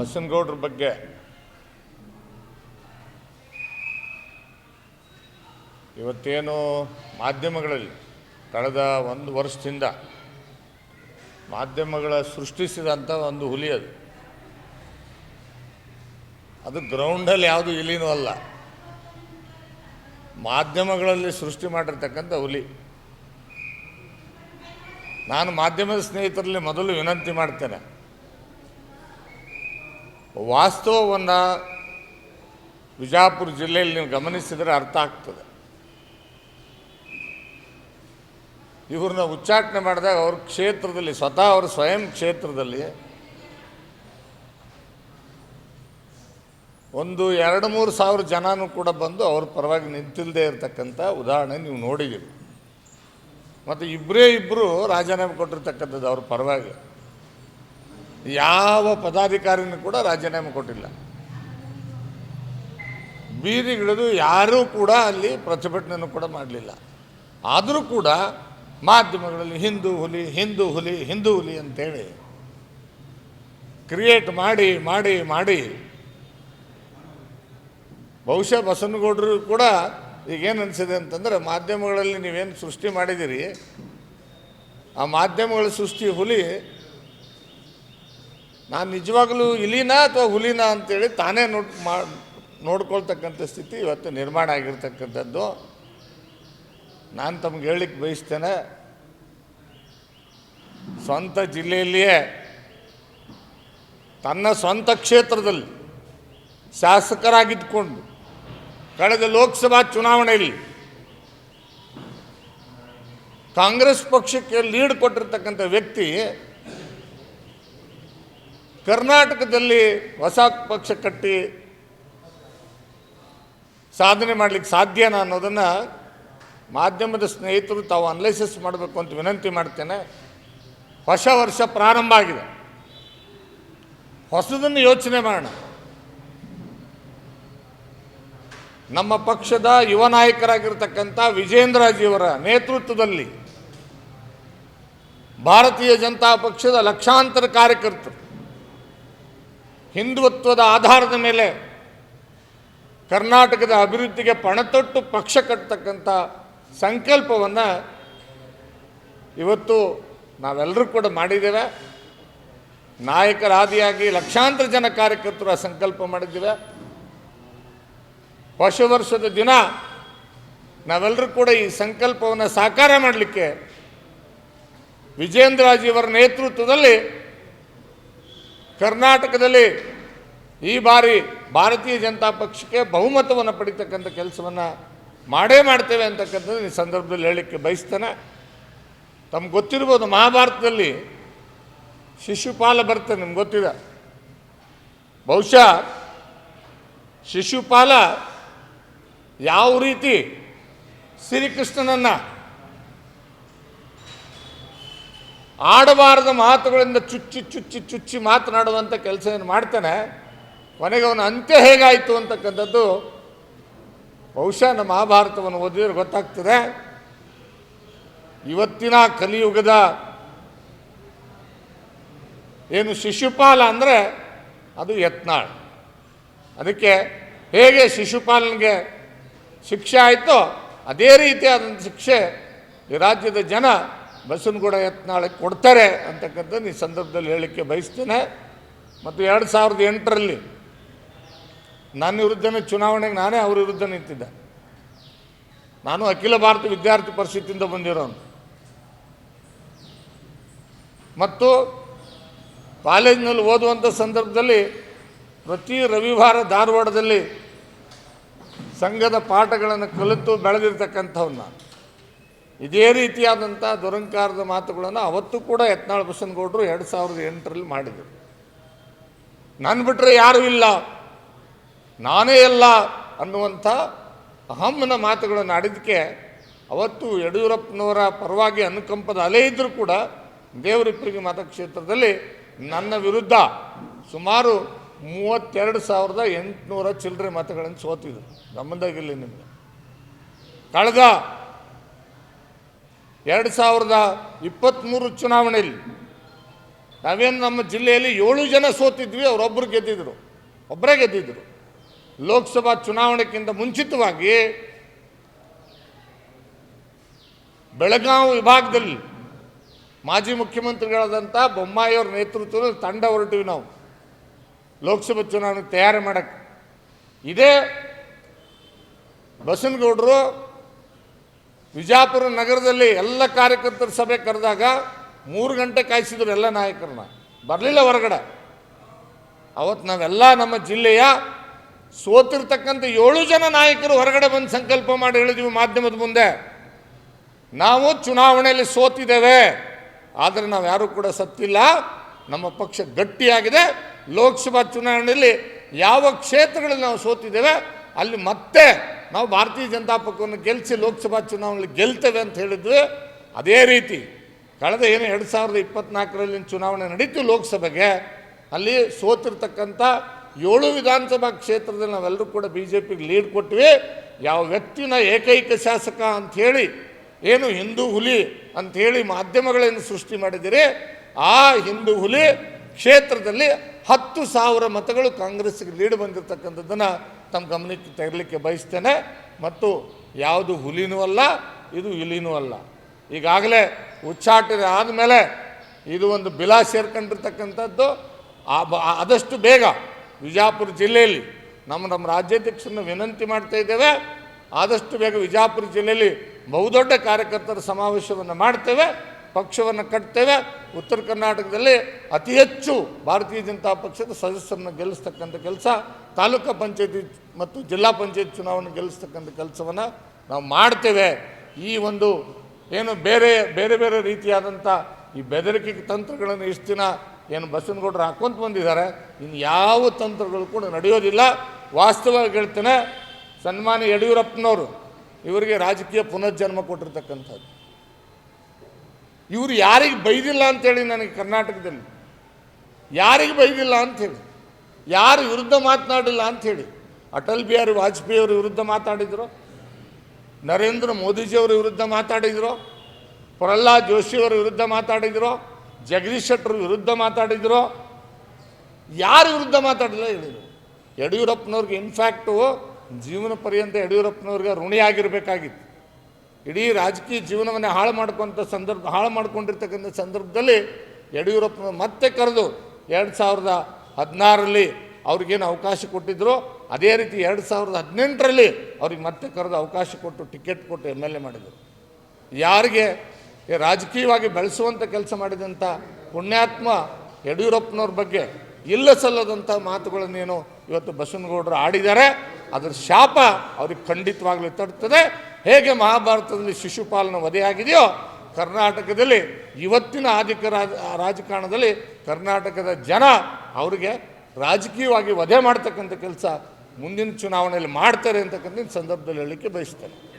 ಬಸನಗೌಡ್ರ ಬಗ್ಗೆ. ಇವತ್ತೇನು ಮಾಧ್ಯಮಗಳಲ್ಲಿ ಕಳೆದ ಒಂದು ವರ್ಷದಿಂದ ಮಾಧ್ಯಮಗಳ ಸೃಷ್ಟಿಸಿದಂಥ ಒಂದು ಹುಲಿ ಅದು. ಅದು ಗ್ರೌಂಡಲ್ಲಿ ಯಾವುದು ಇಲಿನೂ ಅಲ್ಲ. ಮಾಧ್ಯಮಗಳಲ್ಲಿ ಸೃಷ್ಟಿ ಮಾಡಿರ್ತಕ್ಕಂಥ ಹುಲಿ. ನಾನು ಮಾಧ್ಯಮದ ಸ್ನೇಹಿತರಲ್ಲಿ ಮೊದಲು ವಿನಂತಿ ಮಾಡ್ತೇನೆ. ವಾಸ್ತವವನ್ನು ವಿಜಾಪುರ ಜಿಲ್ಲೆಯಲ್ಲಿ ನೀವು ಗಮನಿಸಿದರೆ ಅರ್ಥ ಆಗ್ತದೆ. ಇವ್ರನ್ನ ಉಚ್ಚಾಟನೆ ಮಾಡಿದಾಗ ಅವ್ರ ಕ್ಷೇತ್ರದಲ್ಲಿ, ಸ್ವತಃ ಅವ್ರ ಸ್ವಯಂ ಕ್ಷೇತ್ರದಲ್ಲಿ ಒಂದು ಎರಡು ಮೂರು ಸಾವಿರ ಜನನೂ ಕೂಡ ಬಂದು ಅವ್ರ ಪರವಾಗಿ ನಿಂತಿಲ್ಲದೆ ಇರತಕ್ಕಂಥ ಉದಾಹರಣೆ ನೀವು ನೋಡಿದ್ದೀರಿ. ಮತ್ತು ಇಬ್ಬರೇ ಇಬ್ಬರು ರಾಜೀನಾಮೆ ಕೊಟ್ಟಿರ್ತಕ್ಕಂಥದ್ದು ಅವ್ರ ಪರವಾಗಿ. ಯಾವ ಪದಾಧಿಕಾರಿನೂ ಕೂಡ ರಾಜೀನಾಮೆ ಕೊಟ್ಟಿಲ್ಲ. ಬೀದಿಗಿಡಿದು ಯಾರೂ ಕೂಡ ಅಲ್ಲಿ ಪ್ರತಿಭಟನೆಯನ್ನು ಕೂಡ ಮಾಡಲಿಲ್ಲ. ಆದರೂ ಕೂಡ ಮಾಧ್ಯಮಗಳಲ್ಲಿ ಹಿಂದೂ ಹುಲಿ ಹಿಂದೂ ಹುಲಿ ಹಿಂದೂ ಹುಲಿ ಅಂತೇಳಿ ಕ್ರಿಯೇಟ್ ಮಾಡಿ ಮಾಡಿ ಮಾಡಿ ಬಹುಶಃ ಬಸವನಗೌಡರು ಕೂಡ ಈಗೇನು ಅನಿಸಿದೆ ಅಂತಂದರೆ ಮಾಧ್ಯಮಗಳಲ್ಲಿ ನೀವೇನು ಸೃಷ್ಟಿ ಮಾಡಿದ್ದೀರಿ, ಆ ಮಾಧ್ಯಮಗಳ ಸೃಷ್ಟಿ ಹುಲಿ ನಾನು ನಿಜವಾಗಲೂ ಇಲಿನಾ ಅಥವಾ ಹುಲಿನಾ ಅಂತೇಳಿ ತಾನೇ ನೋಡ್ ಮಾ, ನೋಡ್ಕೊಳ್ತಕ್ಕಂಥ ಸ್ಥಿತಿ ಇವತ್ತು ನಿರ್ಮಾಣ ಆಗಿರ್ತಕ್ಕಂಥದ್ದು. ನಾನು ತಮ್ಗೆ ಹೇಳಲಿಕ್ಕೆ ಬಯಸ್ತೇನೆ, ಸ್ವಂತ ಜಿಲ್ಲೆಯಲ್ಲಿಯೇ, ತನ್ನ ಸ್ವಂತ ಕ್ಷೇತ್ರದಲ್ಲಿ ಶಾಸಕರಾಗಿದ್ದುಕೊಂಡು ಕಳೆದ ಲೋಕಸಭಾ ಚುನಾವಣೆಯಲ್ಲಿ ಕಾಂಗ್ರೆಸ್ ಪಕ್ಷಕ್ಕೆ ಲೀಡ್ ಕೊಟ್ಟಿರ್ತಕ್ಕಂಥ ವ್ಯಕ್ತಿ ಕರ್ನಾಟಕದಲ್ಲಿ ಹೊಸ ಪಕ್ಷ ಕಟ್ಟಿ ಸಾಧನೆ ಮಾಡಲಿಕ್ಕೆ ಸಾಧ್ಯನಾ ಅನ್ನೋದನ್ನು ಮಾಧ್ಯಮದ ಸ್ನೇಹಿತರು ತಾವು ಅನಲೈಸಿಸ್ ಮಾಡಬೇಕು ಅಂತ ವಿನಂತಿ ಮಾಡ್ತೇನೆ. ಹೊಸ ವರ್ಷ ಪ್ರಾರಂಭ ಆಗಿದೆ. ಹೊಸದನ್ನು ಯೋಚನೆ ಮಾಡೋಣ. ನಮ್ಮ ಪಕ್ಷದ ಯುವ ನಾಯಕರಾಗಿರ್ತಕ್ಕಂಥ ವಿಜೇಂದ್ರಜಿಯವರ ನೇತೃತ್ವದಲ್ಲಿ ಭಾರತೀಯ ಜನತಾ ಪಕ್ಷದ ಲಕ್ಷಾಂತರ ಕಾರ್ಯಕರ್ತರು ಹಿಂದುತ್ವದ ಆಧಾರದ ಮೇಲೆ ಕರ್ನಾಟಕದ ಅಭಿವೃದ್ಧಿಗೆ ಪಣತೊಟ್ಟು ಪಕ್ಷ ಕಟ್ಟತಕ್ಕಂಥ ಸಂಕಲ್ಪವನ್ನು ಇವತ್ತು ನಾವೆಲ್ಲರೂ ಕೂಡ ಮಾಡಿದ್ದೇವೆ. ನಾಯಕರಾದಿಯಾಗಿ ಲಕ್ಷಾಂತರ ಜನ ಕಾರ್ಯಕರ್ತರು ಆ ಸಂಕಲ್ಪ ಮಾಡಿದ್ದೇವೆ. ಹೊಸ ವರ್ಷದ ದಿನ ನಾವೆಲ್ಲರೂ ಕೂಡ ಈ ಸಂಕಲ್ಪವನ್ನು ಸಾಕಾರ ಮಾಡಲಿಕ್ಕೆ ವಿಜೇಂದ್ರಾಜಿಯವರ ನೇತೃತ್ವದಲ್ಲಿ ಕರ್ನಾಟಕದಲ್ಲಿ ಈ ಬಾರಿ ಭಾರತೀಯ ಜನತಾ ಪಕ್ಷಕ್ಕೆ ಬಹುಮತವನ್ನು ಪಡಿತಕ್ಕಂಥ ಕೆಲಸವನ್ನು ಮಾಡೇ ಮಾಡ್ತೇವೆ ಅಂತಕ್ಕಂಥದ್ದು ಈ ಸಂದರ್ಭದಲ್ಲಿ ಹೇಳಲಿಕ್ಕೆ ಬಯಸ್ತಾನೆ. ತಮ್ಗೆ ಗೊತ್ತಿರ್ಬೋದು ಮಹಾಭಾರತದಲ್ಲಿ ಶಿಶುಪಾಲ ಬರ್ತದೆ ನಿಮ್ಗೆ ಗೊತ್ತಿದೆ. ಬಹುಶಃ ಶಿಶುಪಾಲ ಯಾವ ರೀತಿ ಶ್ರೀಕೃಷ್ಣನನ್ನು ಆಡಬಾರದ ಮಾತುಗಳಿಂದ ಚುಚ್ಚಿ ಚುಚ್ಚಿ ಚುಚ್ಚಿ ಮಾತನಾಡುವಂಥ ಕೆಲಸ ಏನು ಮಾಡ್ತಾನೆ. ಕೊನೆಗೆ ಅವನ ಅಂತ್ಯ ಹೇಗಾಯಿತು ಅಂತಕ್ಕಂಥದ್ದು ಬಹುಶಃ ನಮ್ಮ ಮಹಾಭಾರತವನ್ನು ಓದಿದ್ರೆ ಗೊತ್ತಾಗ್ತದೆ. ಇವತ್ತಿನ ಕಲಿಯುಗದ ಏನು ಶಿಶುಪಾಲ ಅಂದರೆ ಅದು ಯತ್ನಾಳ್. ಅದಕ್ಕೆ ಹೇಗೆ ಶಿಶುಪಾಲನಿಗೆ ಶಿಕ್ಷೆ ಆಯಿತೋ ಅದೇ ರೀತಿಯಾದಂಥ ಶಿಕ್ಷೆ ಈ ರಾಜ್ಯದ ಜನ ಬಸವನಗೌಡ ಯತ್ನಾಳಕ್ಕೆ ಕೊಡ್ತಾರೆ ಅಂತಕ್ಕಂಥದ್ದು ಈ ಸಂದರ್ಭದಲ್ಲಿ ಹೇಳಲಿಕ್ಕೆ ಬಯಸ್ತೇನೆ. ಮತ್ತು ಎರಡು ಸಾವಿರದ ಎಂಟರಲ್ಲಿ ನನ್ನ ವಿರುದ್ಧನೇ ಚುನಾವಣೆಗೆ ನಾನೇ ಅವ್ರ ವಿರುದ್ಧ ನಿಂತಿದ್ದೆ. ನಾನು ಅಖಿಲ ಭಾರತ ವಿದ್ಯಾರ್ಥಿ ಪರಿಷತ್ತಿಂದ ಬಂದಿರೋನು. ಮತ್ತು ಕಾಲೇಜಿನಲ್ಲಿ ಓದುವಂಥ ಸಂದರ್ಭದಲ್ಲಿ ಪ್ರತಿ ರವಿವಾರ ಧಾರವಾಡದಲ್ಲಿ ಸಂಘದ ಪಾಠಗಳನ್ನು ಕಲಿತು ಬೆಳೆದಿರ್ತಕ್ಕಂಥವ್ನ ಇದೇ ರೀತಿಯಾದಂಥ ದುರಂಕಾರದ ಮಾತುಗಳನ್ನು ಅವತ್ತು ಕೂಡ ಯತ್ನಾಳ್ ಬಸನಗೌಡರು ಎರಡು ಸಾವಿರದ ಎಂಟರಲ್ಲಿ ಮಾಡಿದರು. ನಾನು ಬಿಟ್ಟರೆ ಯಾರೂ ಇಲ್ಲ. ನಾನೇ ಅಲ್ಲ ಅನ್ನುವಂಥ ಅಹಮ್ಮನ ಮಾತುಗಳನ್ನು ಆಡಿದ್ದಕ್ಕೆ ಅವತ್ತು ಯಡಿಯೂರಪ್ಪನವರ ಪರವಾಗಿ ಅನುಕಂಪದ ಅಲೆ ಇದ್ದರೂ ಕೂಡ ದೇವರಿಪ್ಪರಿಗೆ ಮತಕ್ಷೇತ್ರದಲ್ಲಿ ನನ್ನ ವಿರುದ್ಧ ಸುಮಾರು ಮೂವತ್ತೆರಡು ಸಾವಿರದ ಎಂಟುನೂರ ಚಿಲ್ಲರೆ ಮತಗಳನ್ನು ಸೋತಿದ್ರು. ಗಮನದಾಗಿಲ್ಲ ನಿಮಗೆ. ಕಳೆದ ಎರಡು ಸಾವಿರದ ಇಪ್ಪತ್ತ್ಮೂರು ಚುನಾವಣೆಯಲ್ಲಿ ನಾವೇನು ನಮ್ಮ ಜಿಲ್ಲೆಯಲ್ಲಿ ಏಳು ಜನ ಸೋತಿದ್ವಿ ಅವರೊಬ್ಬರು ಗೆದ್ದಿದ್ರು ಒಬ್ಬರೇ ಗೆದ್ದಿದ್ರು. ಲೋಕಸಭಾ ಚುನಾವಣೆಗಿಂತ ಮುಂಚಿತವಾಗಿ ಬೆಳಗಾವಿ ವಿಭಾಗದಲ್ಲಿ ಮಾಜಿ ಮುಖ್ಯಮಂತ್ರಿಗಳಾದಂಥ ಬೊಮ್ಮಾಯಿಯವ್ರ ನೇತೃತ್ವದಲ್ಲಿ ತಂಡ ಹೊರಟಿವಿ ನಾವು. ಲೋಕಸಭಾ ಚುನಾವಣೆ ತಯಾರಿ ಮಾಡಕ್ಕೆ. ಇದೇ ಬಸನಗೌಡರು ವಿಜಾಪುರ ನಗರದಲ್ಲಿ ಎಲ್ಲ ಕಾರ್ಯಕರ್ತರ ಸಭೆ ಕರೆದಾಗ ಮೂರು ಗಂಟೆ ಕಾಯಿಸಿದ್ರು ಎಲ್ಲ ನಾಯಕರನ್ನ. ಬರಲಿಲ್ಲ ಹೊರಗಡೆ. ಅವತ್ತು ನಾವೆಲ್ಲ ನಮ್ಮ ಜಿಲ್ಲೆಯ ಸೋತಿರ್ತಕ್ಕಂಥ ಏಳು ಜನ ನಾಯಕರು ಹೊರಗಡೆ ಬಂದು ಸಂಕಲ್ಪ ಮಾಡಿ ಹೇಳಿದ್ವಿ ಮಾಧ್ಯಮದ ಮುಂದೆ. ನಾವು ಚುನಾವಣೆಯಲ್ಲಿ ಸೋತಿದ್ದೇವೆ. ಆದರೆ ನಾವು ಯಾರೂ ಕೂಡ ಸತ್ತಿಲ್ಲ. ನಮ್ಮ ಪಕ್ಷ ಗಟ್ಟಿಯಾಗಿದೆ. ಲೋಕಸಭಾ ಚುನಾವಣೆಯಲ್ಲಿ ಯಾವ ಕ್ಷೇತ್ರಗಳಲ್ಲಿ ನಾವು ಸೋತಿದ್ದೇವೆ, ಅಲ್ಲಿ ಮತ್ತೆ ನಾವು ಭಾರತೀಯ ಜನತಾ ಪಕ್ಷವನ್ನು ಗೆಲ್ಲಿಸಿ ಲೋಕಸಭಾ ಚುನಾವಣೆಯಲ್ಲಿ ಗೆಲ್ತೇವೆ ಅಂತ ಹೇಳಿದ್ವಿ ಅದೇ ರೀತಿ ಕಳೆದ ಏನು ಎರಡು ಸಾವಿರದ ಇಪ್ಪತ್ನಾಲ್ಕರಲ್ಲಿ ಚುನಾವಣೆ ನಡೀತು ಲೋಕಸಭೆಗೆ, ಅಲ್ಲಿ ಸೋತಿರ್ತಕ್ಕಂಥ ಏಳು ವಿಧಾನಸಭಾ ಕ್ಷೇತ್ರದಲ್ಲಿ ನಾವೆಲ್ಲರೂ ಕೂಡ ಬಿ ಜೆ ಪಿಗೆ ಲೀಡ್ ಕೊಟ್ವಿ. ಯಾವ ವ್ಯಕ್ತಿನ ಏಕೈಕ ಶಾಸಕ ಅಂಥೇಳಿ ಏನು ಹಿಂದೂ ಹುಲಿ ಅಂಥೇಳಿ ಮಾಧ್ಯಮಗಳನ್ನು ಸೃಷ್ಟಿ ಮಾಡಿದಿರಿ ಆ ಹಿಂದೂ ಹುಲಿ ಕ್ಷೇತ್ರದಲ್ಲಿ ಹತ್ತು ಸಾವಿರ ಮತಗಳು ಕಾಂಗ್ರೆಸ್ಗೆ ಲೀಡ್ ಬಂದಿರತಕ್ಕಂಥದ್ದನ್ನು ತಮ್ಮ ಗಮನಕ್ಕೆ ತೆರಲಿಕ್ಕೆ ಬಯಸ್ತೇನೆ. ಮತ್ತು ಯಾವುದು ಹುಲಿನೂ ಅಲ್ಲ, ಇದು ಇಲಿನೂ ಅಲ್ಲ. ಈಗಾಗಲೇ ಉಚ್ಚಾಟನೆ ಆದಮೇಲೆ ಇದು ಒಂದು ಬಿಲಾ ಸೇರ್ಕೊಂಡಿರ್ತಕ್ಕಂಥದ್ದು. ಆದಷ್ಟು ಬೇಗ ವಿಜಾಪುರ ಜಿಲ್ಲೆಯಲ್ಲಿ ನಮ್ಮ ನಮ್ಮ ರಾಜ್ಯಾಧ್ಯಕ್ಷರನ್ನು ವಿನಂತಿ ಮಾಡ್ತಾ ಇದ್ದೇವೆ. ಆದಷ್ಟು ಬೇಗ ವಿಜಾಪುರ ಜಿಲ್ಲೆಯಲ್ಲಿ ಬಹುದೊಡ್ಡ ಕಾರ್ಯಕರ್ತರ ಸಮಾವೇಶವನ್ನು ಮಾಡ್ತೇವೆ. ಪಕ್ಷವನ್ನು ಕಟ್ತೇವೆ. ಉತ್ತರ ಕರ್ನಾಟಕದಲ್ಲಿ ಅತಿ ಹೆಚ್ಚು ಭಾರತೀಯ ಜನತಾ ಪಕ್ಷದ ಸದಸ್ಯರನ್ನು ಗೆಲ್ಲಿಸ್ತಕ್ಕಂಥ ಕೆಲಸ, ತಾಲೂಕು ಪಂಚಾಯತಿ ಮತ್ತು ಜಿಲ್ಲಾ ಪಂಚಾಯತ್ ಚುನಾವಣೆ ಗೆಲ್ಲಿಸ್ತಕ್ಕಂಥ ಕೆಲಸವನ್ನು ನಾವು ಮಾಡ್ತೇವೆ. ಈ ಒಂದು ಏನು ಬೇರೆ ಬೇರೆ ಬೇರೆ ರೀತಿಯಾದಂಥ ಈ ಬೆದರಿಕೆ ತಂತ್ರಗಳನ್ನು ಇಷ್ಟು ದಿನ ಏನು ಬಸವನಗೌಡರು ಹಾಕೊಂತ ಬಂದಿದ್ದಾರೆ. ಇನ್ನು ಯಾವ ತಂತ್ರಗಳು ಕೂಡ ನಡೆಯೋದಿಲ್ಲ. ವಾಸ್ತವವಾಗಿ ಹೇಳ್ತೇನೆ, ಸನ್ಮಾನ್ಯ ಯಡಿಯೂರಪ್ಪನವರು ಇವರಿಗೆ ರಾಜಕೀಯ ಪುನರ್ಜನ್ಮ ಕೊಟ್ಟಿರ್ತಕ್ಕಂಥದ್ದು. ಇವರು ಯಾರಿಗೆ ಬೈದಿಲ್ಲ ಅಂತೇಳಿ ನನಗೆ ಕರ್ನಾಟಕದಲ್ಲಿ. ಯಾರಿಗೆ ಬೈದಿಲ್ಲ ಅಂಥೇಳಿ ಯಾರು ವಿರುದ್ಧ ಮಾತನಾಡಿಲ್ಲ ಅಂಥೇಳಿ ಅಟಲ್ ಬಿಹಾರಿ ವಾಜಪೇಯಿ ಅವರ ವಿರುದ್ಧ ಮಾತಾಡಿದ್ರು ನರೇಂದ್ರ ಮೋದಿಜಿಯವರ ವಿರುದ್ಧ ಮಾತಾಡಿದ್ರು ಪ್ರಹ್ಲಾದ್ ಜೋಶಿಯವರ ವಿರುದ್ಧ ಮಾತಾಡಿದ್ರು ಜಗದೀಶ್ ಶೆಟ್ಟರ್ ವಿರುದ್ಧ ಮಾತಾಡಿದ್ರು ಯಾರ ವಿರುದ್ಧ ಮಾತಾಡಿಲ್ಲ ಹೇಳಿದರು ಯಡಿಯೂರಪ್ಪನವ್ರಿಗೆ ಇನ್ಫ್ಯಾಕ್ಟು ಜೀವನ ಪರ್ಯಂತ ಯಡಿಯೂರಪ್ಪನವ್ರಿಗೆ ಋಣಿಯಾಗಿರಬೇಕಾಗಿತ್ತು. ಇಡೀ ರಾಜಕೀಯ ಜೀವನವನ್ನೇ ಹಾಳು ಮಾಡ್ಕೊಂಥ ಸಂದರ್ಭ, ಹಾಳು ಮಾಡ್ಕೊಂಡಿರ್ತಕ್ಕಂಥ ಸಂದರ್ಭದಲ್ಲಿ ಯಡಿಯೂರಪ್ಪನ ಮತ್ತೆ ಕರೆದು ಎರಡು ಸಾವಿರದ ಹದಿನಾರರಲ್ಲಿ ಅವ್ರಿಗೇನು ಅವಕಾಶ ಕೊಟ್ಟಿದ್ರು, ಅದೇ ರೀತಿ ಎರಡು ಸಾವಿರದ ಹದಿನೆಂಟರಲ್ಲಿ ಅವ್ರಿಗೆ ಮತ್ತೆ ಕರೆದು ಅವಕಾಶ ಕೊಟ್ಟು ಟಿಕೆಟ್ ಕೊಟ್ಟು ಎಂ ಎಲ್ ಎ ಮಾಡಿದರು. ಯಾರಿಗೆ? ರಾಜಕೀಯವಾಗಿ ಬೆಳೆಸುವಂಥ ಕೆಲಸ ಮಾಡಿದಂಥ ಪುಣ್ಯಾತ್ಮ ಯಡಿಯೂರಪ್ಪನವ್ರ ಬಗ್ಗೆ ಇಲ್ಲ ಸಲ್ಲದಂಥ ಮಾತುಗಳನ್ನೇನು ಇವತ್ತು ಬಸವನಗೌಡರು ಆಡಿದ್ದಾರೆ, ಅದರ ಶಾಪ ಅವ್ರಿಗೆ ಖಂಡಿತವಾಗ್ಲೂ ತಡ್ತದೆ ಹೇಗೆ ಮಹಾಭಾರತದಲ್ಲಿ ಶಿಶುಪಾಲನ ವಧೆಯಾಗಿದೆಯೋ, ಕರ್ನಾಟಕದಲ್ಲಿ ಇವತ್ತಿನ ಆಧಿಕ ರಾಜ, ರಾಜಕಾರಣದಲ್ಲಿ ಕರ್ನಾಟಕದ ಜನ ಅವರಿಗೆ ರಾಜಕೀಯವಾಗಿ ವಧೆ ಮಾಡ್ತಕ್ಕಂಥ ಕೆಲಸ ಮುಂದಿನ ಚುನಾವಣೆಯಲ್ಲಿ ಮಾಡ್ತಾರೆ ಅಂತಕ್ಕಂಥ ಸಂದರ್ಭದಲ್ಲಿ ಹೇಳಲಿಕ್ಕೆ ಬಯಸ್ತೇನೆ.